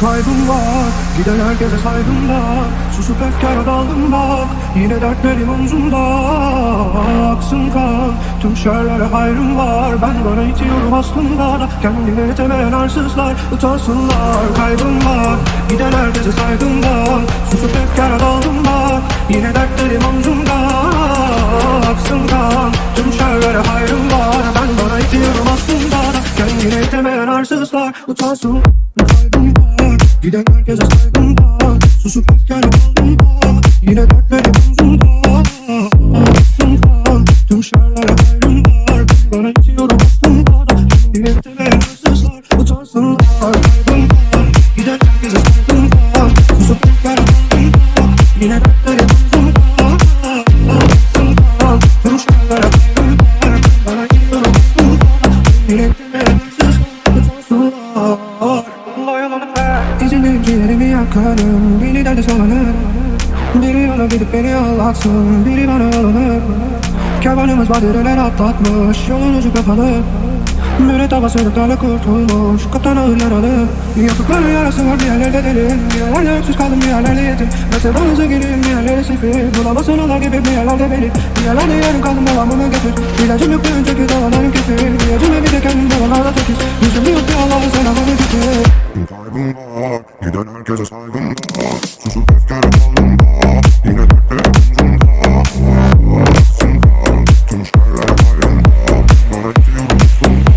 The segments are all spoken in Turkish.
Kaybım var Giden herkese saygım var. Susup efkara daldım bak Yine dertlerim omzumda. Aksın kan Tüm şerlere hayrım var. Ben bana itiyorum aslında. Da Kendini yetemeyen arsızlar Utansınlar. Kaybım var Giden herkese saygım var. Susup efkara daldım bak Yine dertlerim omzumda. Aksın kan Tüm şerlere hayrım var. Ben bana itiyorum aslında. Da Kendini yetemeyen arsızlar Utansın Kaybım var Giden herkese saygım var. Susup daldım bak Yine dertlerim omzumda Aksın kan Tüm şerlere hayrım var. Ben bana itiyorum aslında da Kendini yetemeyen arsızlar Utansınlar yakarım Beni derde salanır Biri yola gidip beni ağlatsın. Biri bana alınır Kervanımız badireler atlatmış. Yolun ucu kapalı. Müret hava sırıklarla kurtulmuş. Kaptan ağır yaralı. Yapıkları yarası var. Bir yerlerde derin Bir yerlerde öksüz kaldım. Bir yerlerde yetim. Ben sevdanıza gireyim bir yerlere sefil. Bulamazsın olar gibi. Bir yerlerde beni. Bir yerlerde yarım kaldım. Devamını getir. İlacım yok. Bir önceki dağlarım kefil İlacım bir de kendim herkese saygım Susup efkara daldım Yine dertlerim omzumda Aksın kan Tüm şerlere hayrım var Bana itiyorum aslında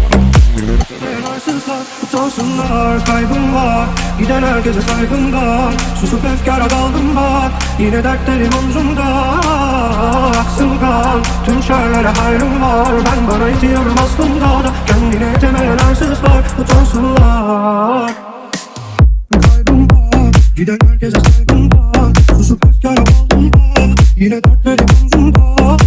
Yine Arsızlar utansınlar kaybım var. Giden herkese saygım var. Susup efkara daldım bak. Yine dertlerim omzumda. Aksın kan Tüm şerlere hayrım var. Ben bana itiyorum aslında Giden herkese saygımda Susup öfkara bağlımda Yine dertlerim omzumda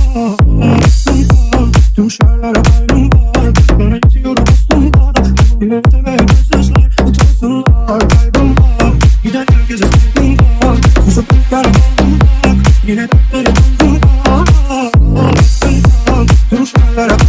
Aslında tüm şerlere hayrım var Bana yetiyorum aslında Yine ötemeye gözler Utansınlar kaybımda. Giden herkese saygımda Susup öfkara bağlımda Yine dertlerim omzumda Aslında tüm şerlere